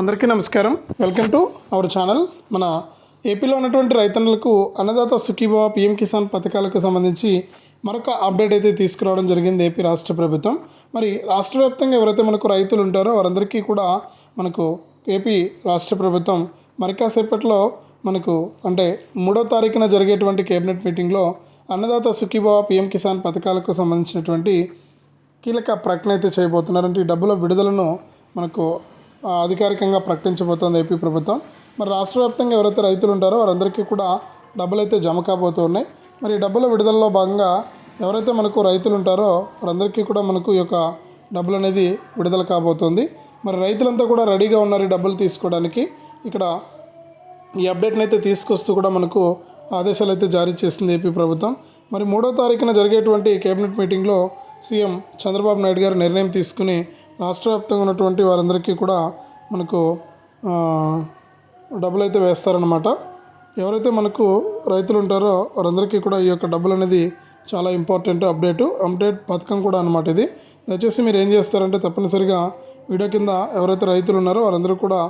అందరికీ నమస్కారం. Welcome to our channel మన ఏపీలో ఉన్నటువంటి రైతన్నులకు అన్నదాత సుఖీభావ పిఎం కిసాన్ పథకాలకు సంబంధించి మరొక అప్డేట్ అయితే తీసుకురావడం జరిగింది ఏపీ రాష్ట్ర ప్రభుత్వం. మరి రాష్ట్ర వ్యాప్తంగా ఎవరైతే మనకు రైతులు ఉంటారో వారందరికీ కూడా మనకు ఏపీ రాష్ట్ర ప్రభుత్వం మరి కాసేపట్లో మనకు అంటే మూడో తారీఖున జరిగేటువంటి కేబినెట్ మీటింగ్లో అన్నదాత సుఖీభావ పిఎం కిసాన్ పథకాలకు సంబంధించినటువంటి కీలక ప్రకటన అయితే చేయబోతున్నారంటే ఈ డబ్బుల విడుదలను మనకు అధికారికంగా ప్రకటించబోతోంది ఏపీ ప్రభుత్వం. మరి రాష్ట్ర వ్యాప్తంగా ఎవరైతే రైతులు ఉంటారో వారందరికీ కూడా డబ్బులు అయితే జమ కాబోతున్నాయి మరి ఈ డబ్బుల విడుదలలో భాగంగా ఎవరైతే మనకు రైతులు ఉంటారో వారందరికీ కూడా మనకు ఈ యొక్క డబ్బులు అనేది విడుదల కాబోతోంది. మరి రైతులంతా కూడా రెడీగా ఉన్నారు ఈ డబ్బులు తీసుకోవడానికి. ఇక్కడ ఈ అప్డేట్ని అయితే తీసుకొస్తూ కూడా మనకు ఆదేశాలు అయితే జారీ చేసింది ఏపీ ప్రభుత్వం. మరి మూడో తారీఖున జరిగేటువంటి కేబినెట్ మీటింగ్లో సీఎం చంద్రబాబు నాయుడు గారు నిర్ణయం తీసుకుని రాష్ట్ర వ్యాప్తంగా ఉన్నటువంటి వారందరికీ కూడా మనకు డబ్బులు అయితే వేస్తారనమాట ఎవరైతే మనకు రైతులు ఉంటారో వారందరికీ కూడా ఈ యొక్క డబ్బులు అనేది చాలా ఇంపార్టెంట్ అప్డేటు అప్డేట్ పథకం కూడా అనమాట ఇది. దయచేసి మీరు ఏం చేస్తారంటే తప్పనిసరిగా వీడియో కింద ఎవరైతే రైతులు ఉన్నారో వారందరూ కూడా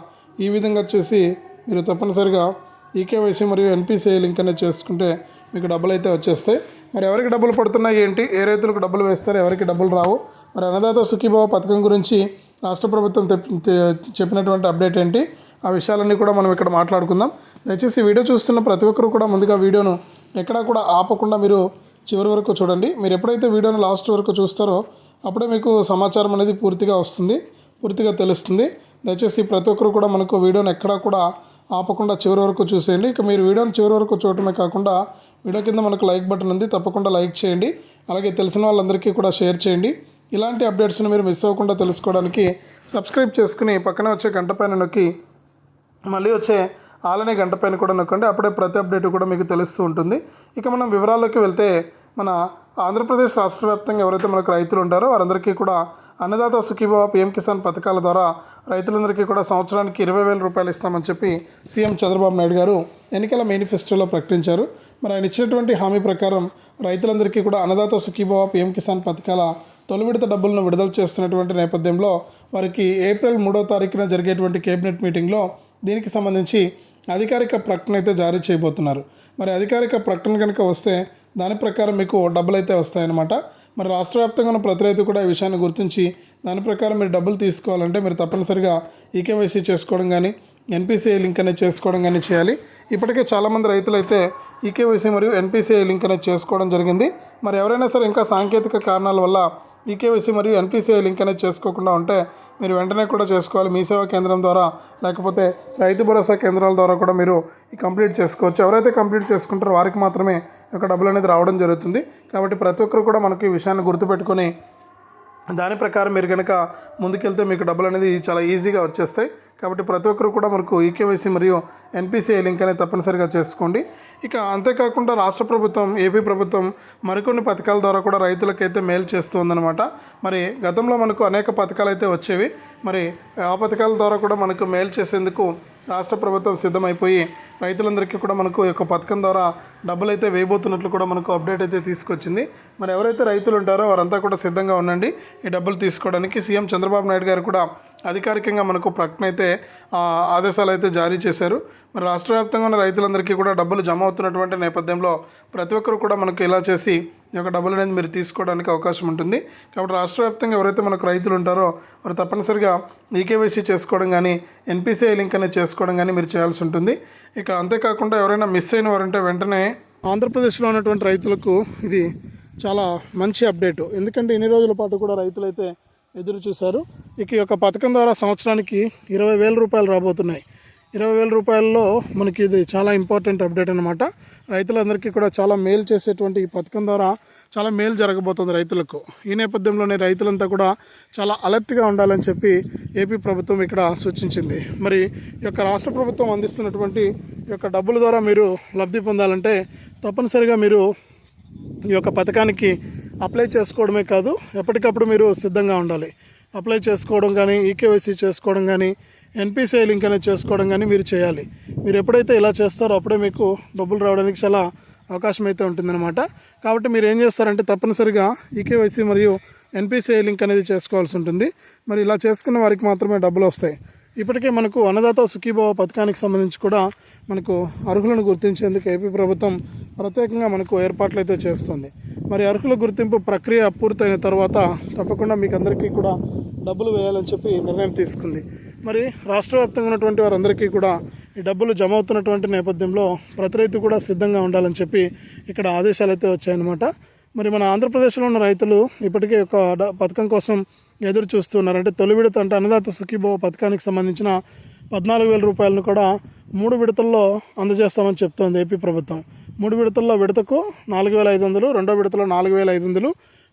ఈ విధంగా వచ్చేసి మీరు తప్పనిసరిగా ఈకేవైసీ మరియు ఎన్పిసిఐ లింక్ అనేది చేసుకుంటే మీకు డబ్బులు అయితే వచ్చేస్తాయి. మరి ఎవరికి డబ్బులు పడుతున్నాయి ఏంటి? ఏ రైతులకు డబ్బులు వేస్తారు? ఎవరికి డబ్బులు రావు? మరి అన్నదాత సుఖీభావ పథకం గురించి రాష్ట్ర ప్రభుత్వం చెప్పినటువంటి అప్డేట్ ఏంటి? ఆ విషయాలన్నీ కూడా మనం ఇక్కడ మాట్లాడుకుందాం. దయచేసి వీడియో చూస్తున్న ప్రతి ఒక్కరు కూడా ముందుగా వీడియోను ఎక్కడా కూడా ఆపకుండా మీరు చివరి వరకు చూడండి. మీరు ఎప్పుడైతే వీడియోను లాస్ట్ వరకు చూస్తారో అప్పుడే మీకు సమాచారం అనేది పూర్తిగా వస్తుంది పూర్తిగా తెలుస్తుంది. దయచేసి ప్రతి ఒక్కరు కూడా మనకు వీడియోను ఎక్కడా కూడా ఆపకుండా చివరి వరకు చూసేయండి. ఇక మీరు వీడియోను చివరి వరకు చూడటమే కాకుండా వీడియో కింద మనకు లైక్ బటన్ ఉంది తప్పకుండా లైక్ చేయండి. అలాగే తెలిసిన వాళ్ళందరికీ కూడా షేర్ చేయండి. ఇలాంటి అప్డేట్స్ని మీరు మిస్ అవ్వకుండా తెలుసుకోవడానికి సబ్స్క్రైబ్ చేసుకుని పక్కనే వచ్చే గంట పైన నొక్కి మళ్ళీ వచ్చే ఆలనే గంట పైన కూడా నొక్కండి. అప్పుడే ప్రతి అప్డేట్ కూడా మీకు తెలుస్తూ ఉంటుంది. ఇక మనం వివరాల్లోకి వెళ్తే మన ఆంధ్రప్రదేశ్ రాష్ట్ర వ్యాప్తంగా ఎవరైతే మనకు రైతులు ఉంటారో వారందరికీ కూడా అన్నదాత సుఖీభావ పిఎం కిసాన్ పథకాల ద్వారా రైతులందరికీ కూడా సంవత్సరానికి ఇరవై వేల రూపాయలు ఇస్తామని చెప్పి సీఎం చంద్రబాబు నాయుడు గారు ఎన్నికల మేనిఫెస్టోలో ప్రకటించారు. మరి ఆయన ఇచ్చినటువంటి హామీ ప్రకారం రైతులందరికీ కూడా అన్నదాత సుఖీభావ పిఎం కిసాన్ పథకాల తొలి విడత డబ్బులను విడుదల చేస్తున్నటువంటి నేపథ్యంలో వారికి ఏప్రిల్ మూడో తారీఖున జరిగేటువంటి కేబినెట్ మీటింగ్లో దీనికి సంబంధించి అధికారిక ప్రకటన అయితే జారీ చేయబోతున్నారు. మరి అధికారిక ప్రకటన కనుక వస్తే దాని ప్రకారం మీకు డబ్బులు అయితే వస్తాయన్నమాట. మరి రాష్ట్ర వ్యాప్తంగా ఉన్న ప్రతి రైతు కూడా ఈ విషయాన్ని గుర్తించి దాని ప్రకారం మీరు డబ్బులు తీసుకోవాలంటే మీరు తప్పనిసరిగా ఈకేవైసీ చేసుకోవడం కానీ ఎన్పిసిఐ లింక్ అనేది చేసుకోవడం కానీ చేయాలి. ఇప్పటికే చాలామంది రైతులు అయితే ఈకేవైసీ మరియు ఎన్పిసిఐ లింక్ అనేది చేసుకోవడం జరిగింది. మరి ఎవరైనా సరే ఇంకా సాంకేతిక కారణాల వల్ల ఈకేవైసీ మరియు ఎన్పిసిఐ లింక్ అనేది చేసుకోకుండా ఉంటే మీరు వెంటనే కూడా చేసుకోవాలి. మీ సేవా కేంద్రం ద్వారా లేకపోతే రైతు భరోసా కేంద్రాల ద్వారా కూడా మీరు ఈ కంప్లీట్ చేసుకోవచ్చు. ఎవరైతే కంప్లీట్ చేసుకుంటారో వారికి మాత్రమే ఒక యొక్క డబ్బులు అనేది రావడం జరుగుతుంది. కాబట్టి ప్రతి ఒక్కరు కూడా మనకి ఈ విషయాన్ని గుర్తుపెట్టుకొని దాని ప్రకారం మీరు కనుక ముందుకెళ్తే మీకు డబ్బులు అనేది చాలా ఈజీగా వచ్చేస్తాయి. కాబట్టి ప్రతి ఒక్కరు కూడా మనకు ఈకేవైసీ మరియు ఎన్పిసిఐ లింక్ అనేది తప్పనిసరిగా చేసుకోండి. ఇక అంతేకాకుండా రాష్ట్ర ప్రభుత్వం ఏపీ ప్రభుత్వం మరికొన్ని పథకాల ద్వారా కూడా రైతులకైతే మేలు చేస్తుందన్నమాట. మరి గతంలో మనకు అనేక పథకాలు అయితే వచ్చేవి. మరి ఆ పథకాల ద్వారా కూడా మనకు మేలు చేసేందుకు రాష్ట్ర ప్రభుత్వం సిద్ధమైపోయి రైతులందరికీ కూడా మనకు యొక్క పథకం ద్వారా డబ్బులు అయితే వేయబోతున్నట్లు కూడా మనకు అప్డేట్ అయితే తీసుకొచ్చింది. మరి ఎవరైతే రైతులు ఉంటారో వారంతా కూడా సిద్ధంగా ఉండండి. ఈ డబ్బులు తీసుకోవడానికి సీఎం చంద్రబాబు నాయుడు గారు కూడా అధికారికంగా మనకు ప్రకటన అయితే ఆదేశాలు అయితే జారీ చేశారు. మరి రాష్ట్ర వ్యాప్తంగా ఉన్న రైతులందరికీ కూడా డబ్బులు జమ అవుతున్నటువంటి నేపథ్యంలో ప్రతి ఒక్కరు కూడా మనకు ఇలా చేసి ఈ యొక్క డబ్బులు అనేది మీరు తీసుకోవడానికి అవకాశం ఉంటుంది. కాబట్టి రాష్ట్ర వ్యాప్తంగా ఎవరైతే మనకు రైతులు ఉంటారో వారు తప్పనిసరిగా ఈకేవైసీ చేసుకోవడం కానీ ఎన్పిసిఐ లింక్ అనేది చేసుకోవడం కానీ మీరు చేయాల్సి ఉంటుంది. ఇక అంతేకాకుండా ఎవరైనా మిస్ అయిన వారంటే వెంటనే ఆంధ్రప్రదేశ్లో ఉన్నటువంటి రైతులకు ఇది చాలా మంచి అప్డేట్. ఎందుకంటే ఇన్ని రోజుల పాటు కూడా రైతులైతే ఎదురు చూశారు. ఇక ఈ యొక్క పథకం ద్వారా సంవత్సరానికి ఇరవై వేల రూపాయలు రాబోతున్నాయి. ఇరవై వేల రూపాయల్లో మనకి ఇది చాలా ఇంపార్టెంట్ అప్డేట్ అనమాట రైతులందరికీ కూడా చాలా మేలు చేసేటువంటి ఈ పథకం ద్వారా చాలా మేలు జరగబోతుంది రైతులకు. ఈ నేపథ్యంలోనే రైతులంతా కూడా చాలా అలర్ట్గా ఉండాలని చెప్పి ఏపీ ప్రభుత్వం ఇక్కడ సూచించింది. మరి ఈ యొక్క రాష్ట్ర ప్రభుత్వం అందిస్తున్నటువంటి ఈ యొక్క డబ్బుల ద్వారా మీరు లబ్ధి పొందాలంటే తప్పనిసరిగా మీరు ఈ యొక్క పథకానికి అప్లై చేసుకోవడమే కాదు ఎప్పటికప్పుడు మీరు సిద్ధంగా ఉండాలి. అప్లై చేసుకోవడం కానీ ఈకేవైసీ చేసుకోవడం కానీ ఎన్పిసిఐ లింక్ అనేది చేసుకోవడం కానీ మీరు చేయాలి. మీరు ఎప్పుడైతే ఇలా చేస్తారో అప్పుడే మీకు డబ్బులు రావడానికి చాలా అవకాశం అయితే ఉంటుందన్నమాట. కాబట్టి మీరు ఏం చేస్తారంటే తప్పనిసరిగా ఈకేవైసీ మరియు ఎన్పిసిఐ లింక్ అనేది చేసుకోవాల్సి ఉంటుంది. మరి ఇలా చేసుకున్న వారికి మాత్రమే డబ్బులు వస్తాయి. ఇప్పటికే మనకు అన్నదాత సుఖీభావ పథకానికి సంబంధించి కూడా మనకు అర్హులను గుర్తించేందుకు ఏపీ ప్రభుత్వం ప్రత్యేకంగా మనకు ఏర్పాట్లు అయితే చేస్తుంది. మరి అర్హుల గుర్తింపు ప్రక్రియ పూర్తయిన తర్వాత తప్పకుండా మీకు అందరికీ కూడా డబ్బులు వేయాలని చెప్పి నిర్ణయం తీసుకుంది. మరి రాష్ట్ర వ్యాప్తంగా ఉన్నటువంటి వారందరికీ కూడా ఈ డబ్బులు జమ అవుతున్నటువంటి నేపథ్యంలో ప్రతి రైతు కూడా సిద్ధంగా ఉండాలని చెప్పి ఇక్కడ ఆదేశాలు అయితే వచ్చాయన్నమాట. మరి మన ఆంధ్రప్రదేశ్లో ఉన్న రైతులు ఇప్పటికే ఒక డ- పథకం కోసం ఎదురు చూస్తున్నారు. అంటే తొలి విడత అంటే అన్నదాత సుఖీభవ పథకానికి సంబంధించిన పద్నాలుగు వేల రూపాయలను కూడా మూడు విడతల్లో అందజేస్తామని చెప్తోంది ఏపీ ప్రభుత్వం. మూడు విడతల్లో విడతకు నాలుగు వేల ఐదు వందలు రెండో విడతలో నాలుగు వేల ఐదు వందలు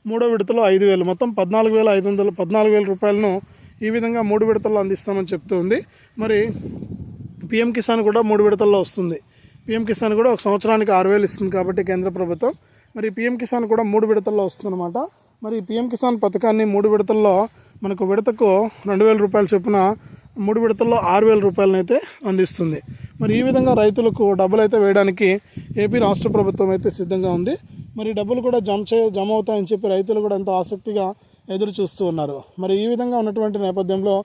మూడో విడతలో ఐదు వేలు. మొత్తం పద్నాలుగు వేల ఐదు వందలు పద్నాలుగు వేల రూపాయలను ఈ విధంగా మూడు విడతల్లో అందిస్తామని చెప్తుంది మరి పిఎం కిసాన్ కూడా మూడు విడతల్లో వస్తుంది. పిఎం కిసాన్ కూడా ఒక సంవత్సరానికి ఆరు వేలు ఇస్తుంది కాబట్టి కేంద్ర ప్రభుత్వం. మరి పిఎం కిసాన్ కూడా మూడు విడతల్లో వస్తుందన్నమాట. మరి పిఎం కిసాన్ పథకాన్ని మూడు విడతల్లో మనకు విడతకు రెండు వేల రూపాయల చొప్పున మూడు విడతల్లో ఆరు వేల రూపాయలనైతే అందిస్తుంది. మరి ఈ విధంగా రైతులకు డబ్బులు అయితే వేయడానికి ఏపీ రాష్ట్ర ప్రభుత్వం అయితే సిద్ధంగా ఉంది. మరి డబ్బులు కూడా జమ చే జమ అవుతాయని చెప్పి రైతులు కూడా ఎంతో ఆసక్తిగా ఎదురు చూస్తూ ఉన్నారు. మరి ఈ విధంగా ఉన్నటువంటి నేపథ్యంలో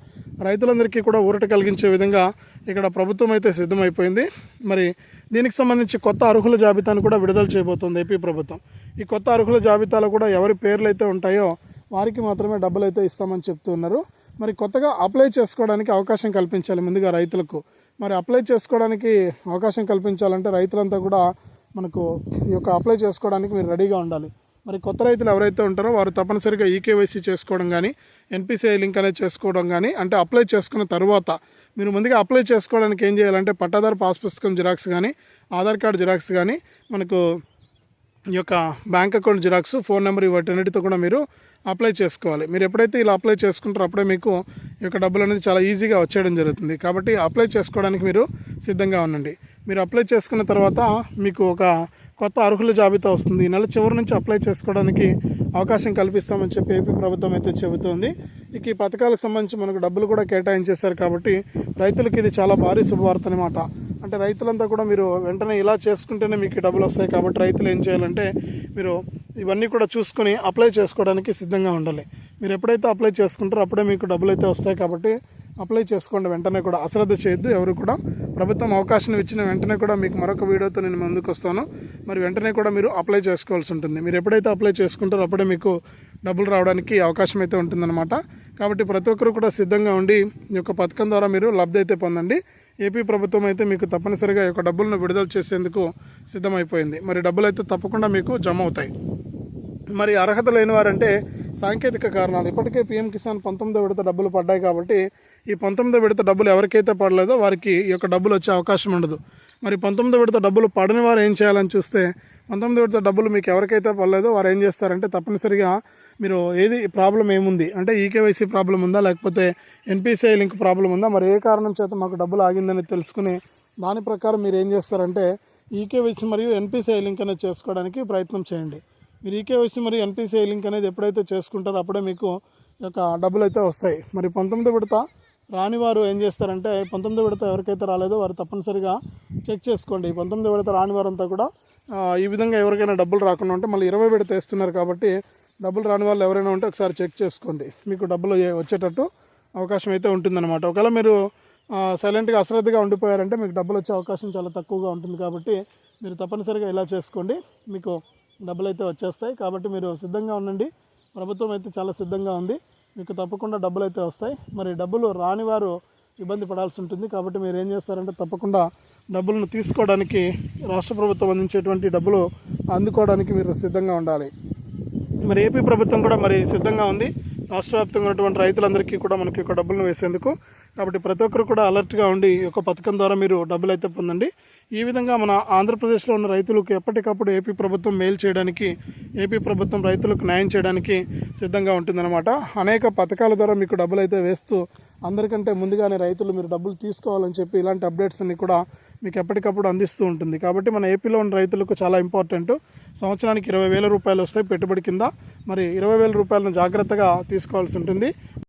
రైతులందరికీ కూడా ఊరట కలిగించే విధంగా ఇక్కడ ప్రభుత్వం అయితే సిద్ధమైపోయింది. మరి దీనికి సంబంధించి కొత్త అర్హుల జాబితాను కూడా విడుదల చేయబోతోంది ఏపీ ప్రభుత్వం. ఈ కొత్త అర్హుల జాబితాలో కూడా ఎవరి పేర్లు అయితే ఉంటాయో వారికి మాత్రమే డబ్బులు అయితే ఇస్తామని చెప్తూ ఉన్నారు. మరి కొత్తగా అప్లై చేసుకోవడానికి అవకాశం కల్పించాలి ముందుగా రైతులకు. మరి అప్లై చేసుకోవడానికి అవకాశం కల్పించాలంటే రైతులంతా కూడా మనకు ఈ యొక్క అప్లై చేసుకోవడానికి మీరు రెడీగా ఉండాలి. మరి కొత్త రైతులు ఎవరైతే ఉంటారో వారు తప్పనిసరిగా ఈకేవైసీ చేసుకోవడం కానీ ఎన్పిసిఐ లింక్ అనేది చేసుకోవడం కానీ అంటే అప్లై చేసుకున్న తర్వాత మీరు ముందుగా అప్లై చేసుకోవడానికి ఏం చేయాలంటే పట్టాదారు పాస్ పుస్తకం జిరాక్స్ కానీ ఆధార్ కార్డు జిరాక్స్ కానీ మనకు ఈ యొక్క bank account xerox phone number వాటన్నిటితో కూడా మీరు అప్లై చేసుకోవాలి. మీరు ఎప్పుడైతే ఇలా అప్లై చేసుకుంటారో అప్పుడే మీకు ఈ యొక్క డబ్బులు అనేది చాలా ఈజీగా వచ్చేయడం జరుగుతుంది. కాబట్టి అప్లై చేసుకోవడానికి మీరు సిద్ధంగా ఉండండి. మీరు అప్లై చేసుకున్న తర్వాత మీకు ఒక కొత్త అర్హుల జాబితా వస్తుంది. ఈ నెల చివరి నుంచి అప్లై చేసుకోవడానికి అవకాశం కల్పిస్తామని చెప్పి ఏపీ ప్రభుత్వం అయితే చెబుతోంది. ఇక ఈ పథకాలకు సంబంధించి మనకు డబ్బులు కూడా కేటాయించేశారు కాబట్టి రైతులకు ఇది చాలా భారీ శుభవార్త అనమాట అంటే రైతులంతా కూడా మీరు వెంటనే ఇలా చేసుకుంటేనే మీకు డబ్బులు వస్తాయి కాబట్టి రైతులు ఏం చేయాలంటే మీరు ఇవన్నీ కూడా చూసుకొని అప్లై చేసుకోవడానికి సిద్ధంగా ఉండాలి. మీరు ఎప్పుడైతే అప్లై చేసుకుంటారో అప్పుడే మీకు డబ్బులు అయితే వస్తాయి కాబట్టి అప్లై చేసుకోండి. వెంటనే కూడా అశ్రద్ధ చేయొద్దు. ఎవరు కూడా ప్రభుత్వం అవకాశం ఇచ్చిన వెంటనే కూడా మీకు మరొక వీడియోతో నేను ముందుకు వస్తాను. మరి వెంటనే కూడా మీరు అప్లై చేసుకోవాల్సి ఉంటుంది. మీరు ఎప్పుడైతే అప్లై చేసుకుంటారో అప్పుడే మీకు డబ్బులు రావడానికి అవకాశం అయితే ఉంటుందన్నమాట. కాబట్టి ప్రతి ఒక్కరు కూడా సిద్ధంగా ఉండి ఈ యొక్క పథకం ద్వారా మీరు లబ్ధి అయితే పొందండి. ఏపీ ప్రభుత్వం అయితే మీకు తప్పనిసరిగా యొక్క డబ్బులను విడుదల చేసేందుకు సిద్ధమైపోయింది. మరి డబ్బులు అయితే తప్పకుండా మీకు జమ అవుతాయి మరి అర్హత లేని వారంటే సాంకేతిక కారణాలు. ఇప్పటికే పీఎం కిసాన్ పంతొమ్మిదో విడత డబ్బులు పడ్డాయి కాబట్టి ఈ పంతొమ్మిదో విడత డబ్బులు ఎవరికైతే పడలేదో వారికి ఈ యొక్క డబ్బులు వచ్చే అవకాశం ఉండదు. మరి పంతొమ్మిదో విడత డబ్బులు పడని వారు ఏం చేయాలని చూస్తే పంతొమ్మిదో విడత డబ్బులు మీకు ఎవరికైతే పడలేదో వారు ఏం చేస్తారంటే తప్పనిసరిగా మీరు ఏది ప్రాబ్లం ఏముంది? అంటే ఈకేవైసీ ప్రాబ్లం ఉందా? లేకపోతే ఎన్పిసిఐ లింక్ ప్రాబ్లం ఉందా? మరి ఏ కారణం చేత మాకు డబ్బులు ఆగిందని తెలుసుకుని దాని ప్రకారం మీరు ఏం చేస్తారంటే ఈకేవైసీ మరియు ఎన్పిసిఐ లింక్ అనేది చేసుకోవడానికి ప్రయత్నం చేయండి. మీరు ఈకేవైసీ మరియు ఎన్పిసిఐ లింక్ అనేది ఎప్పుడైతే చేసుకుంటారో అప్పుడే మీకు యొక్క డబ్బులు అయితే వస్తాయి. మరి పంతొమ్మిది విడత రాని వారు ఏం చేస్తారంటే పంతొమ్మిది విడత ఎవరికైతే రాలేదో వారు తప్పనిసరిగా చెక్ చేసుకోండి. పంతొమ్మిది విడత రాని వారంతా కూడా ఈ విధంగా ఎవరికైనా డబ్బులు రాకుండా ఉంటే మళ్ళీ ఇరవై విడత వేస్తున్నారు కాబట్టి డబ్బులు రాని వాళ్ళు ఎవరైనా ఉంటే ఒకసారి చెక్ చేసుకోండి. మీకు డబ్బులు వచ్చేటట్టు అవకాశం అయితే ఉంటుందన్నమాట. ఒకవేళ మీరు సైలెంట్గా అశ్రద్ధగా ఉండిపోయారంటే మీకు డబ్బులు వచ్చే అవకాశం చాలా తక్కువగా ఉంటుంది కాబట్టి మీరు తప్పనిసరిగా ఇలా చేసుకోండి. మీకు డబ్బులు అయితే వచ్చేస్తాయి. కాబట్టి మీరు సిద్ధంగా ఉండండి. ప్రభుత్వం అయితే చాలా సిద్ధంగా ఉంది. మీకు తప్పకుండా డబ్బులు అయితే వస్తాయి. మరి డబ్బులు రాని వారు ఇబ్బంది పడాల్సి ఉంటుంది. కాబట్టి మీరు ఏం చేస్తారంటే తప్పకుండా డబ్బులను తీసుకోవడానికి రాష్ట్ర ప్రభుత్వం అందించేటువంటి డబ్బులు అందుకోవడానికి మీరు సిద్ధంగా ఉండాలి. మరి ఏపీ ప్రభుత్వం కూడా మరి సిద్ధంగా ఉంది. రాష్ట్ర వ్యాప్తంగా ఉన్నటువంటి రైతులందరికీ కూడా మనకి యొక్క డబ్బులను వేసేందుకు. కాబట్టి ప్రతి ఒక్కరు కూడా అలర్ట్గా ఉండి ఈ యొక్క పథకం ద్వారా మీరు డబ్బులు అయితే పొందండి. ఈ విధంగా మన ఆంధ్రప్రదేశ్లో ఉన్న రైతులకు ఎప్పటికప్పుడు ఏపీ ప్రభుత్వం మేలు చేయడానికి ఏపీ ప్రభుత్వం రైతులకు న్యాయం చేయడానికి సిద్ధంగా ఉంటుందన్నమాట. అనేక పథకాల ద్వారా మీకు డబ్బులు అయితే వేస్తూ అందరికంటే ముందుగానే రైతులు మీరు డబ్బులు తీసుకోవాలని చెప్పి ఇలాంటి అప్డేట్స్ అన్ని కూడా మీకు ఎప్పటికప్పుడు అందిస్తూ ఉంటుంది. కాబట్టి మన ఏపీలో ఉన్న రైతులకు చాలా ఇంపార్టెంట్. సంవత్సరానికి ఇరవై వేల రూపాయలు వస్తాయి పెట్టుబడి కింద. మరి ఇరవై వేల రూపాయలను జాగ్రత్తగా తీసుకోవాల్సి ఉంటుంది.